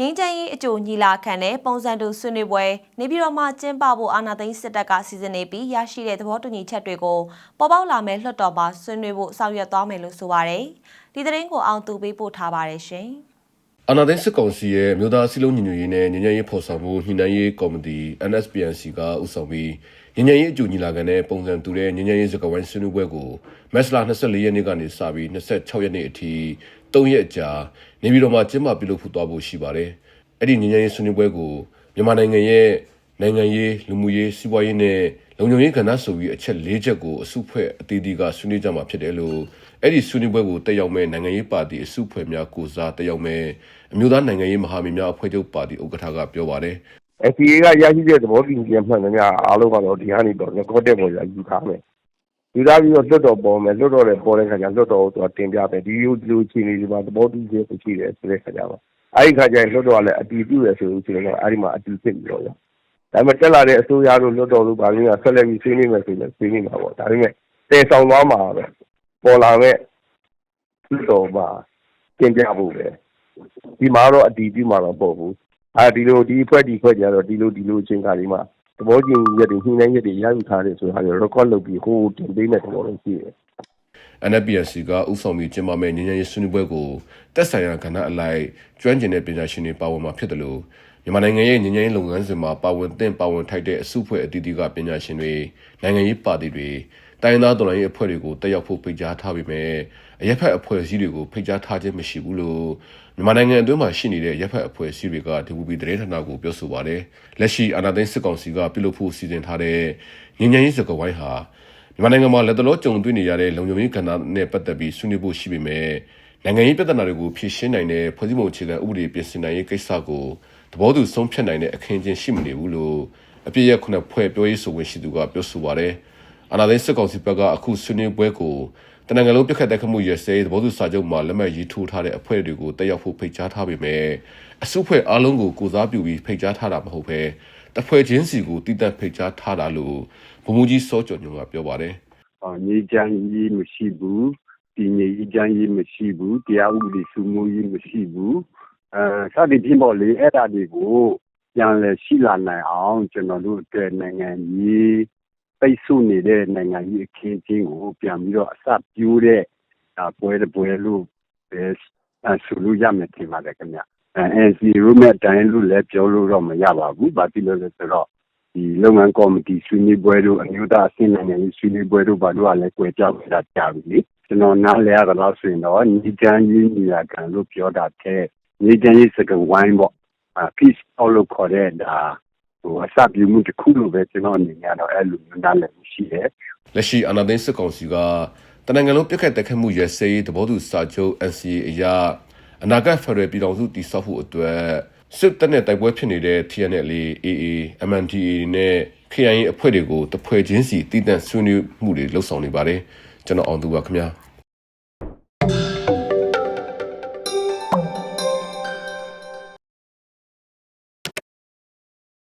ငင်းချမ်းရေးအကြိုညီလာခံနဲ့ပုံစံတူဆွေးနွေးပွဲနေပြည်တော်မှာကျင်းပဖို့အာဏာသိမ်းစစ်တပ်ကစီစဉ်နေပြီးရရှိတဲ့သဘောတူညီချက်တွေကိုပေါ်ပေါက်လာမဲ့လွှတ်တော်မှာဆွေးနွေးဖို့ဆောင်ရွက်သွားမယ်လို့ဆိုပါတယ်။ဒီသတင်းကိုအောင်သူပေးပို့ထားပါတယ်ရှင်။ အာနာသိန်းစစ်ကောင်စီရဲ့မြို့သားစီလုံးညီညွတ်ရေးနဲ့ညီညွတ်ရေးဖော်ဆောင်မှုညှိနှိုင်းရေးကော်မတီ NSPNC ကဥဆောင်ပြီးညီညွတ်ရေးအကြိုညီလာခံနဲ့ပုံစံတူတဲ့ညီညွတ်ရေးစကားဝိုင်းဆွေးနွေးပွဲကိုမက်စလာ24ရက်နေ့ကနေစပြီး26ရက်နေ့အထိ3ရက်ကြာနေပြည်တော်မှာကျင်းပပြုလုပ်ဖို့သွားဖို့ရှိပါတယ်။အဲ့ဒီညီညွတ်ရေးဆွေးနွေးပွဲကိုမြန်မာနိုင်ငံရဲ့နိုင်ငံရေးလူမှုရေးစီးပွားရေးနဲ့လုံခြုံရေးကဏ္ဍဆိုပြီးအချက်၄ချက်ကိုအစုဖွဲ့အသီးသီးကဆွေးနွေးကြမှာဖြစ်တယ်လို့ အဲ့ဒီဆွေးနွေးပွဲကိုတက်ရောက်မဲ့နိုင်ငံရေးပါတီအစုဖွဲ့များကိုစားတက်ရောက်မဲ့အမျိုးသားနိုင်ငံရေးမဟာမိတ်များအဖွဲ့ချုပ်ပါတီဥက္ကဋ္ဌကပြောပါတယ် FTA ကရရှိတဲ့သဘောတူညီချက်မှန်သမျှအားလုံးကတော့ဒီကနေတော့ recorded ပေါ်ရယူထားမယ်ယူထားပြီးတော့လွတ်တော်ပေါ်မယ်လွတ်တော်လည်းပေါ်တဲ့ခါကျလွတ်တော်ကိုသူကတင်ပြမယ်ဒီလိုဒီလိုအခြေအနေဒီမှာသဘောတူညီချက်ရှိတယ်ဆိုတဲ့ခါကျတော့အဲဒီခါကျရင်လွတ်တော်ကလည်းအတည်ပြုရဆိုလို့ရှိရင်တော့အဲဒီမှာအတည်ဖြစ်ပြီးတော့ရဒါပေမဲ့တက်လာတဲ့အစိုးရတို့လွတ်တော်တို့ဗာလို့ကဆက်လက်ပြီးဆွေးနွေးမယ်ဆိုရင်ဆွေးနွေးမှာပေါ့ဒါပေမဲ့တည်ဆောင်သွားမှာပဲ ပေါ်လာမဲ့လွတ်တော်မှာတင်ပြဖို့ပဲဒီမှာတော့အတည်ပြုမှာတော့ပေါ့ဘူးအဲဒီလိုဒီအဖွဲ့ဒီအဖွဲ့ကြတော့ဒီလိုဒီလိုအချိန်ခါလေးမှာသဘောကျရက်တွေညှိနှိုင်းရက်တွေရယူထားတယ်ဆိုတာကို record လုပ်ပြီးဟိုတင်ပေးတဲ့သဘောလေးရှိတယ် NPSC ကဥဆောင်ပြီးကျင်းပမဲ့ညီညွတ်ရေးဆွေးနွေးပွဲကိုတက်ဆိုင်ရာကဏ္ဍအလိုက်ကျွမ်းကျင်တဲ့ပညာရှင်တွေပါဝင်မှာဖြစ်တယ်လို့မြန်မာနိုင်ငံရဲ့ညီညွတ်ရေးလုပ်ငန်းစဉ်မှာပါဝင်သင့်ပါဝင်ထိုက်တဲ့အစုအဖွဲ့အသီးသီးကပညာရှင်တွေနိုင်ငံရေးပါတီတွေ တိုင်းဒေသတော်လှန်ရေးအဖွဲ့တွေကိုတက်ရောက်ဖို့ဖိတ်ကြားထားပေမဲ့အရက်ဖက်အဖွဲ့အစည်းတွေကိုဖိတ်ကြားထားခြင်းမရှိဘူးလို့မြန်မာနိုင်ငံအတွင်းမှာရှိနေတဲ့ရက်ဖက်အဖွဲ့အစည်းတွေက DVB သတင်းဌာနကိုပြောဆိုပါတယ်လက်ရှိအာဏာသိမ်းစစ်ကောင်စီကပြုလုပ်ဖို့စီစဉ်ထားတဲ့ညီညွတ်ရေးစကားဝိုင်းဟာမြန်မာနိုင်ငံမှာလက်တလောကြုံတွေ့နေရတဲ့လုံခြုံရေးကဏ္ဍနဲ့ပတ်သက်ပြီးဆွေးနွေးဖို့ရှိပေမဲ့နိုင်ငံရေးပြဿနာတွေကိုဖြေရှင်းနိုင်တဲ့ဖွဲ့စည်းပုံအခြေခံဥပဒေပြင်ဆင်နိုင်ရေးကိစ္စကိုသဘောတူဆုံးဖြတ်နိုင်တဲ့အခင်းအကျင်းရှိမနေဘူးလို့အပြည့်ရခုနှစ်ဖွဲ့ပြောရေးဆိုခွင့်ရှိသူကပြောဆိုပါတယ်။ အာဏာသိမ်းစစ်ကောင်စီဘက်ကအခုဆွေးနွေးပွဲကိုတနင်္ဂနွေလုံးပြတ်ခတ်တဲ့ခမှုရစဲသဘောတူစာချုပ်မှာလက်မှတ်ရေးထိုးထားတဲ့အဖွဲ့တွေကိုတက်ရောက်ဖို့ဖိတ်ကြားထားပေမဲ့အစုအဖွဲ့အားလုံးကိုကိုစားပြုပြီးဖိတ်ကြားထားတာမဟုတ်ဘဲတဖွဲ့ချင်းစီကိုတည်တံ့ဖိတ်ကြားထားတာလို့ဗိုလ်မှူးကြီးစောကျော်ညွန့်ကပြောပါတယ်အော်ငြိမ်းချမ်းရေးမရှိဘူးတည်ငြိမ်ချမ်းရေးမရှိဘူးတရားဥပဒေစိုးမိုးရေးမရှိဘူးအဲစသည်ဖြင့်ပေါ့လေအဲ့ဒါတွေကိုပြန်လဲရှိလာနိုင်အောင်ကျွန်တော်တို့အတွက်နိုင်ငံရေး ပိတ်ဆို့နေတဲ့ နိုင်ငံရေးအခင်းအကျင်းကို ပြန်ပြီးတော့ အစပြိုးတဲ့အာပွဲတစ်ပွဲလို့ပဲအဲဆိုလို့ရမယ် ထင်ပါတယ်ခင်ဗျအဲ NC ရုံးမဲ့အတိုင်းလို့လည်း ပြောလို့တော့ မရပါဘူး။ဘာဖြစ်လို့လဲဆိုတော့ ဒီလုပ်ငန်းကော်မတီ ဆွေးနွေးပွဲတို့ အမျိုးသားအဆင့် နိုင်ငံရေးဆွေးနွေးပွဲတို့ ဘာလို့ကလည်းကြွယ်ကြောက်နေတာ ကြာပြီလေ ကျွန်တော်နားလည်ရတော့ဆိုရင်တော့ညီတန်းရေးညီလာခံလို့ ပြောတာတဲ့ညီတန်းရေးစကားဝိုင်းပေါ့အာ peace အော်လို့ခေါ်တဲ့ဒါ ဟိုအစပြုမှုတစ်ခုလို့ပဲကျွန်တော်အနေနဲ့တော့အဲ့လိုမျိုးနားလည်မှုရှိတယ်လက်ရှိအာဏာသိမ်းစစ်ကောင်စီကတနင်္ဂနွေလုံးပြစ်ခတ်တက်ခတ်မှုရစဲရေးသဘောတူစာချုပ် NCA အရအနာဂတ်ဖရယ်ပြည်တော်စုတည်ဆောက်ဖို့အတွက်စစ်တပ်နဲ့တိုက်ပွဲဖြစ်နေတဲ့ TNL AA MNDAA နဲ့ KIA အဖွဲ့တွေကိုတဖွဲ့ချင်းစီတည်တံ့ဆွေးနွေးမှုတွေလှုပ်ဆောင်နေပါတယ်ကျွန်တော်အောင်သူပါခင်ဗျာ